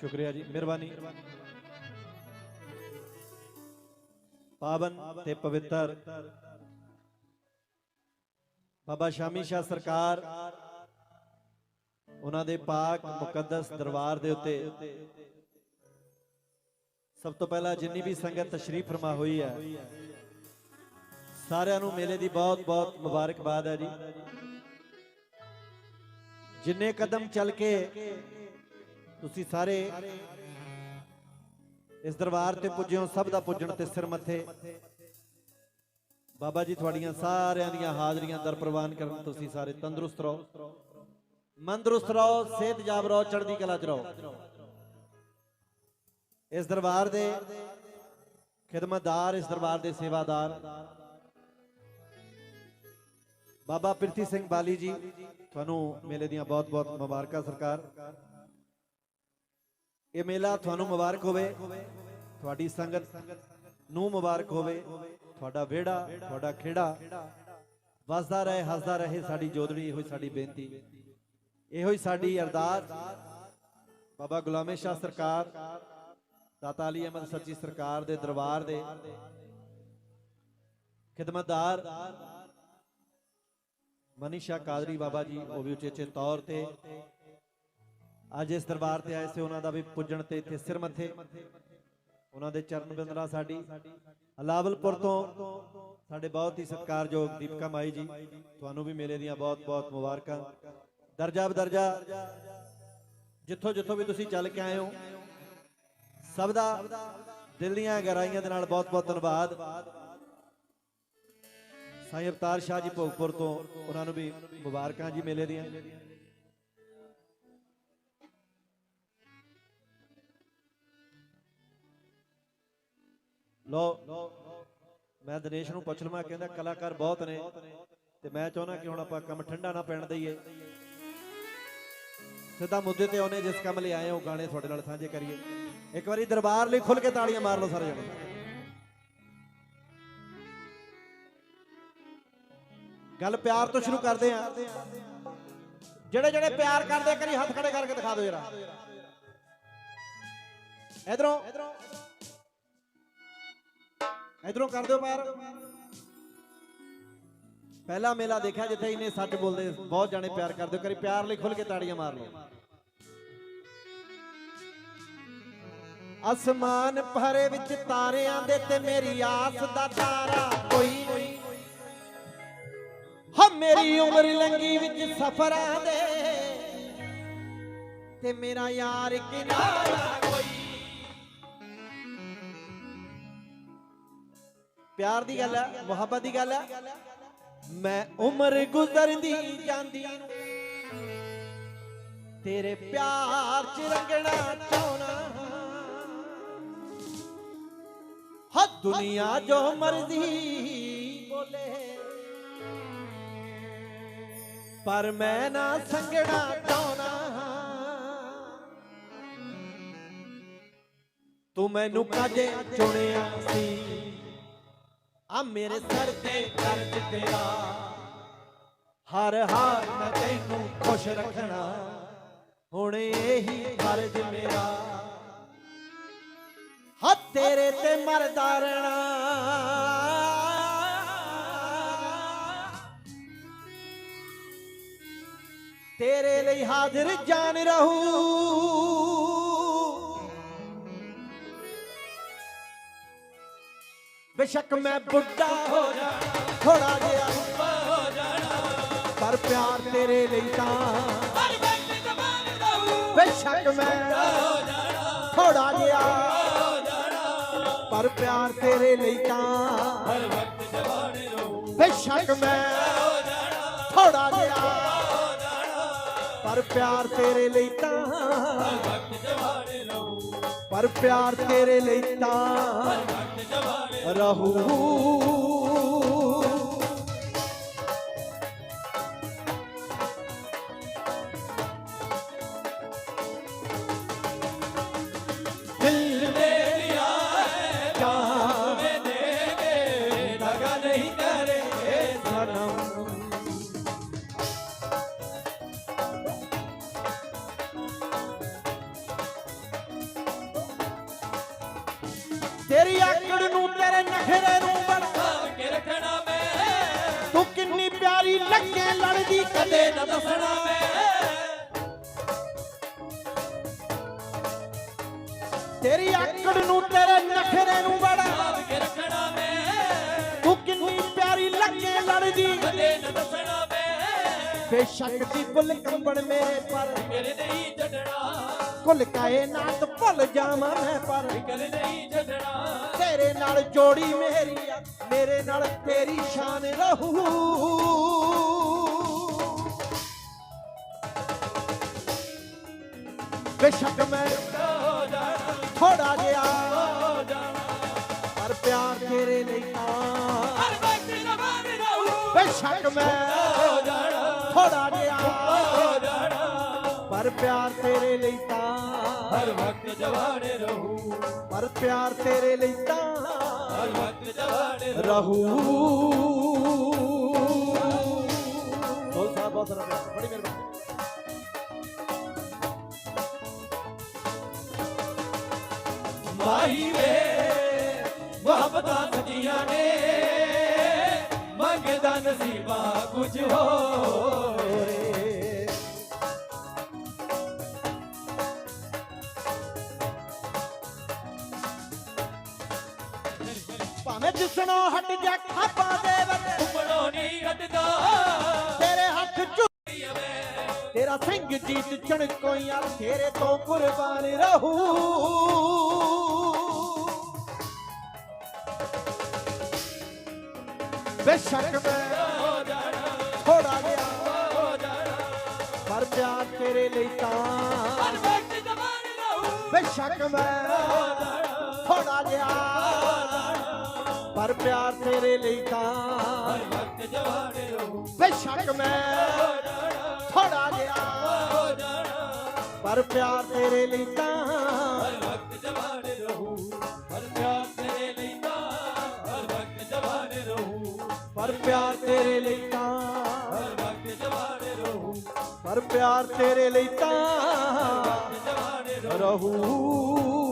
ਸ਼ੁਕਰੀਆ ਜੀ ਮਿਹਰਬਾਨੀ ਪਾਵਨ ਤੇ ਪਵਿੱਤਰ ਬਾਬਾ ਸ਼ਾਮੀ ਸ਼ਾਹ ਸਰਕਾਰ ਉਹਨਾਂ ਦੇ ਪਾਕ ਮੁਕੱਦਸ ਦਰਬਾਰ ਦੇ ਉੱਤੇ ਸਭ ਤੋਂ ਪਹਿਲਾਂ ਜਿੰਨੀ ਵੀ ਸੰਗਤ ਤਸ਼ਰੀਫ ਫਰਮਾ ਹੋਈ ਹੈ ਸਾਰਿਆਂ ਨੂੰ ਮੇਲੇ ਦੀ ਬਹੁਤ ਬਹੁਤ ਮੁਬਾਰਕਬਾਦ ਹੈ ਜੀ ਜਿੰਨੇ ਕਦਮ ਚੱਲ ਕੇ ਤੁਸੀਂ ਸਾਰੇ ਇਸ ਦਰਬਾਰ ਤੇ ਪੁੱਜਿਓ, ਸਭ ਦਾ ਪੁੱਜਣ ਤੇ ਸਿਰ ਮੱਥੇ। ਬਾਬਾ ਜੀ, ਤੁਹਾਡੀਆਂ ਸਾਰਿਆਂ ਦੀਆਂ ਹਾਜ਼ਰੀਆਂ ਦਰ ਪ੍ਰਵਾਨ ਕਰਨ ਤੁਸੀਂ ਸਾਰੇ ਤੰਦਰੁਸਤ ਰਹੋ। ਮੰਦਰੁਸਤ ਰਹੋ, ਸਿਹਤ ਜਾਬ ਰਹੋ, ਚੜ੍ਹਦੀ ਕਲਾ ਚ ਰਹੋ। ਇਸ ਦਰਬਾਰ ਦੇ ਖਿਦਮਤਦਾਰ, ਇਸ ਦਰਬਾਰ ਦੇ ਸੇਵਾਦਾਰ ਬਾਬਾ ਪ੍ਰਿਥੀ ਸਿੰਘ ਬਾਲੀ ਜੀ, ਤੁਹਾਨੂੰ ਮੇਲੇ ਦੀਆਂ ਬਹੁਤ-ਬਹੁਤ ਮੁਬਾਰਕਾਂ, ਸਰਕਾਰ। ਇਹ ਮੇਲਾ ਤੁਹਾਨੂੰ ਮੁਬਾਰਕ ਹੋਵੇ। ਤੁਹਾਡੀ ਸੰਗਤ ਨੂੰ ਮੁਬਾਰਕ ਹੋਵੇ। ਤੁਹਾਡਾ ਵਿਹੜਾ, ਤੁਹਾਡਾ ਖੇੜਾ। ਵਸਦਾ ਰਹੇ, ਹੱਸਦਾ ਰਹੇ, ਸਾਡੀ ਜੋਦੜੀ ਇਹੋ ਹੀ ਸਾਡੀ ਬੇਨਤੀ। ਇਹੋ ਹੀ ਸਾਡੀ ਅਰਦਾਸ। ਬਾਬਾ ਗੁਲਾਮੇ ਸ਼ਾਹ ਸਰਕਾਰ, ਦਾਤਾ ਅਲੀ ਅਹਿਮਦ ਸੱਚੀ ਸਰਕਾਰ ਦੇ ਦਰਬਾਰ ਦੇ ਖਿਦਮਤਦਾਰ ਮਨੀਸ਼ਾ ਕਾਦਰੀ ਬਾਬਾ ਜੀ, ਉਹ ਵੀ ਉਚੇਚੇ ਤੌਰ ਤੇ ਅੱਜ ਇਸ ਦਰਬਾਰ ਤੇ ਆਏ ਸੀ, ਉਹਨਾਂ ਦਾ ਵੀ ਪੁੱਜਣ ਤੇ ਇੱਥੇ ਸਿਰ ਮੱਥੇ। ਉਹਨਾਂ ਦੇ ਚਰਨ ਬਿੰਦਰਾ ਸਾਡੀ। ਹਲਾਵਲਪੁਰ ਤੋਂ ਸਾਡੇ ਬਹੁਤ ਹੀ ਸਤਿਕਾਰਯੋਗ ਦੀਪਕਾ ਮਾਈ ਜੀ, ਤੁਹਾਨੂੰ ਵੀ ਮੇਲੇ ਦੀਆਂ ਬਹੁਤ-ਬਹੁਤ ਮੁਬਾਰਕਾਂ। ਦਰਜਾ ਬਦਰਜਾ, ਜਿੱਥੋਂ ਜਿੱਥੋਂ ਵੀ ਤੁਸੀਂ ਚੱਲ ਕੇ ਆਏ ਹੋ, ਸਭ ਦਾ ਦਿਲ ਦੀਆਂ ਗਹਿਰਾਈਆਂ ਦੇ ਨਾਲ ਬਹੁਤ-ਬਹੁਤ ਧੰਨਵਾਦ। ਸਾਈਂ ਅਵਤਾਰ ਸ਼ਾਹ ਜੀ ਭੋਗਪੁਰ ਤੋਂ ਉਹਨਾਂ ਨੂੰ ਵੀ ਮੁਬਾਰਕਾਂ ਜੀ ਮੇਲੇ ਦੀਆਂ। ਲੋ ਮੈਂ ਦਿਨੇਸ਼ ਨੂੰ ਪੁੱਛ ਲਵਾਂ, ਕਹਿੰਦਾ ਕਲਾਕਾਰ ਬਹੁਤ ਨੇ, ਤੇ ਮੈਂ ਚਾਹੁੰਦਾ ਕਿ ਹੁਣ ਆਪਾਂ ਕੰਮ ਠੰਡਾ ਨਾ ਪੈਣ ਦਈਏ। ਸਿੱਧਾ ਮੁੱਦੇ ਤੇ ਆਉਨੇ, ਜਿਸ ਕੰਮ ਲਈ ਆਏ ਹੋ, ਗਾਣੇ ਤੁਹਾਡੇ ਨਾਲ ਸਾਂਝੇ ਕਰੀਏ। ਇੱਕ ਵਾਰੀ ਦਰਬਾਰ ਲਈ ਖੁੱਲ ਕੇ ਤਾੜੀਆਂ ਮਾਰ ਲਓ ਸਾਰੇ ਜਣੇ। ਗੱਲ ਪਿਆਰ ਤੋਂ ਸ਼ੁਰੂ ਕਰਦੇ ਆ। ਜਿਹੜੇ ਜਿਹੜੇ ਪਿਆਰ ਕਰਦੇ ਕਰੀ ਹੱਥ ਖੜੇ ਕਰਕੇ ਦਿਖਾ ਦਿਓ ਜਰਾ। ਇਧਰੋਂ। ਇਧਰੋਂ ਕਰ ਦਿਓ ਪਿਆਰ ਪਹਿਲਾ ਮੇਲਾ ਦੇਖਿਆ ਜਿੱਥੇ ਇਹਨੇ ਸੱਚ ਬੋਲਦੇ, ਬਹੁਤ ਜਾਣੇ ਪਿਆਰ ਕਰਦੇ। ਕਰੀ ਪਿਆਰ ਲਈ ਖੁੱਲ ਕੇ ਤਾੜੀਆਂ ਮਾਰ ਲਓ ਅਸਮਾਨ ਭਰੇ ਵਿੱਚ ਤਾਰਿਆਂ ਦੇ ਤੇ ਮੇਰੀ ਆਸ ਦਾ ਤਾਰਾ ਕੋਈ ਨਹੀਂ। ਹਾਂ ਮੇਰੀ ਉਮਰ ਲੰਗੀ ਵਿੱਚ ਸਫਰਾਂ ਦੇ ਤੇ ਮੇਰਾ ਯਾਰ ਕਿਨਾਰਾ ਕੋਈ ਪਿਆਰ ਦੀ ਗੱਲ ਹੈ ਮੁਹੱਬਤ ਦੀ ਗੱਲ ਹੈ ਮੈਂ ਉਮਰ ਗੁਜ਼ਰਦੀ ਜਾਂਦੀ ਨੂੰ। ਤੇਰੇ ਪਿਆਰ ਚ ਰੰਗਣਾ ਚਾਹਣਾ ਹਾ। ਦੁਨੀਆ ਜੋ ਮਰਜ਼ੀ ਬੋਲੇ। ਪਰ ਮੈਂ ਨਾ ਸੰਗਣਾ ਚਾਹਣਾ ਤੂੰ ਮੈਨੂੰ ਕਾਜੇ ਚੁਣਿਆ ਸੀ? ਆ ਮੇਰੇ ਸਰ ਤੇ ਕਰਜ ਤੇਰਾ। ਹਰ ਹਾਲ ਮੈਂ ਤੈਨੂੰ ਖੁਸ਼ ਰੱਖਣਾ। ਹੁਣ ਇਹੀ ਫਰਜ਼ ਮੇਰਾ। ਹਾ ਤੇਰੇ ਤੇ ਮਰਦਾ ਰਹਿਣਾ। ਤੇਰੇ ਲਈ ਹਾਜ਼ਰ ਜਾਨ ਰਹੂ। ਬੇਸ਼ੱਕ ਮੈਂ ਬੁੱਢਾ ਹੋ ਜਾ ਥੋੜਾ ਜਿਹਾ ਹੋ ਜਾਣਾ। ਪਰ ਪਿਆਰ ਤੇਰੇ ਲਈ ਤਾਂ ਹਰ ਵਕਤ ਜਵਾਨ ਰਹੂ ਬੇਸ਼ੱਕ ਮੈਂ ਹੋ ਜਾਣਾ ਥੋੜਾ ਜਿਹਾ ਹੋ ਜਾਣਾ। ਪਰ ਪਿਆਰ ਤੇਰੇ ਲਈ ਤਾਂ ਹਰ ਵਕਤ ਜਵਾਨ ਰਹੂ ਬੇਸ਼ੱਕ ਮੈਂ ਹੋ ਜਾਣਾ ਥੋੜਾ ਜਿਹਾ ਹੋ ਜਾਣਾ। ਪਰ ਪਿਆਰ ਤੇਰੇ ਲਈ ਤਾਂ ਹਰ ਵਕਤ ਜਵਾਨ ਰਹੂ ਪਰ ਪਿਆਰ ਤੇਰੇ ਲਈ ਤਾਂ ਵਕਤ ਜਵਾਨ ਰਹੂ ਤੇਰੀ ਆਕੜ ਨੂੰ, ਤੇਰੇ ਨਖਰੇ ਨੂੰ ਬੜਾ ਕੇ ਰੱਖਣਾ ਮੈਂ। ਤੂੰ ਕਿੰਨੀ ਪਿਆਰੀ ਲੱਗੇ ਲੜਦੀ ਕਦੇ ਨਾ ਦੱਸਣਾ ਮੈਂ। ਤੇਰੀ ਆਕੜ ਨੂੰ, ਤੇਰੇ ਨਖਰੇ ਨੂੰ ਬੜਾ ਕੇ ਰੱਖਣਾ ਮੈਂ। ਤੂੰ ਕਿੰਨੀ ਪਿਆਰੀ ਲੱਗੇ ਲੜਦੀ ਕਦੇ ਨਾ ਦੱਸਣਾ ਮੈਂ। ਬੇਸ਼ੱਕ ਦੀ ਬੁੱਲ ਕੰਬਣ ਮੇਰੇ ਪਰ ਫਿਕਰ ਨਹੀਂ ਛੱਡਣਾ ਕੁੱਲ ਕਾਇਨਾਤ ਭੁੱਲ ਜਾਵਾਂ ਮੈਂ ਪਰ ਫਿਕਰ ਨਹੀਂ ਛੱਡਣਾ ਤੇਰੇ ਨਾਲ ਜੋੜੀ ਮੇਰੀ ਆ ਮੇਰੇ ਨਾਲ ਤੇਰੀ ਸ਼ਾਨ ਰਹੂ। ਬੇਸ਼ੱਕ ਮੈਂ ਥੋੜਾ ਜਿਹਾ ਪਰ ਪਿਆਰ ਤੇਰੇ ਲਈ ਤਾਂ ਹਰ ਵਕਤ ਜਵਾਨ ਰਹੂ। ਬੇਸ਼ੱਕ ਮੈਂ ਥੋੜਾ ਜਿਹਾ ਪਿਆਰ ਤੇਰੇ ਲਈ ਤਾਂ ਹਰ ਵਕਤ ਜਵਾਨ ਰਹੂ ਪਰ ਪਿਆਰ ਤੇਰੇ ਲਈ ਤਾਂ ਹਰ ਵਕਤ ਜਵਾਨ ਰਹੂ ਬੋਲ ਸਾਹਿਬ ਬਹੁਤ ਸਾਰਾ ਪਿਆਰ, ਬੜੀ ਮਿਹਰਬਾਨੀ ਮਾਹੀ ਵੇ ਮੁਹੱਬਤਾਂ ਸਜੀਆਂ ਨੇ ਮੰਗਦਾ ਨਸੀਬਾ ਕੁਝ ਹੋਰੇ ਭਾਵੇਂ ਜਿਸਣੋਂ ਹਟ ਜਾ ਖਾਪਾ ਦੇ ਵਿੱਚ ਘੁੰਮਣੋਂ ਨਹੀਂ ਹਟਦਾ ਤੇਰੇ ਹੱਥ ਚ ਵੇ ਤੇਰਾ ਸਿੰਘ ਜੀਤ ਚਣਕੋ ਯਾਰ ਤੇਰੇ ਤੋਂ ਕੁਰਬਾਨ ਰਹੂ। ਬੇਸ਼ੱਕ ਮੈਂ ਹੋ ਜਾਣਾ ਥੋੜਾ ਜਿਹਾ ਹੋ ਜਾਣਾ ਪਰ ਪਿਆਰ ਤੇਰੇ ਲਈ ਤਾਂ ਹਰ ਵਕਤ ਜਵਾਨ ਰਹੂ। ਬੇਸ਼ੱਕ ਮੈਂ ਹੋ ਜਾਣਾ ਥੋੜਾ ਜਿਹਾ ਪਰ ਪਿਆਰ ਤੇਰੇ ਲਈ ਤਾਂ ਹਰ ਵਕਤ ਜਵਾਨ ਰਹੂ। ਬੇਸ਼ੱਕ ਮੈਂ ਥੋੜਾ ਜਿਹਾ ਹੋ ਜਾਣਾ। ਪਰ ਪਿਆਰ ਤੇਰੇ ਲਈ ਤਾਂ ਹਰ ਵਕਤ ਜਵਾਨ ਰਹੂ। ਹਰ ਪਿਆਰ ਤੇਰੇ ਲਈ ਤਾਂ ਹਰ ਵਕਤ ਜਵਾਨ ਰਹੂ। ਪਰ ਪਿਆਰ ਤੇਰੇ ਲਈ ਤਾਂ ਹਰ ਵਕਤ ਜਵਾਨ ਰਹੂ। ਪਰ ਪਿਆਰ ਤੇਰੇ ਲਈ ਤਾਂ ਜਵਾਨ ਰਹੂ।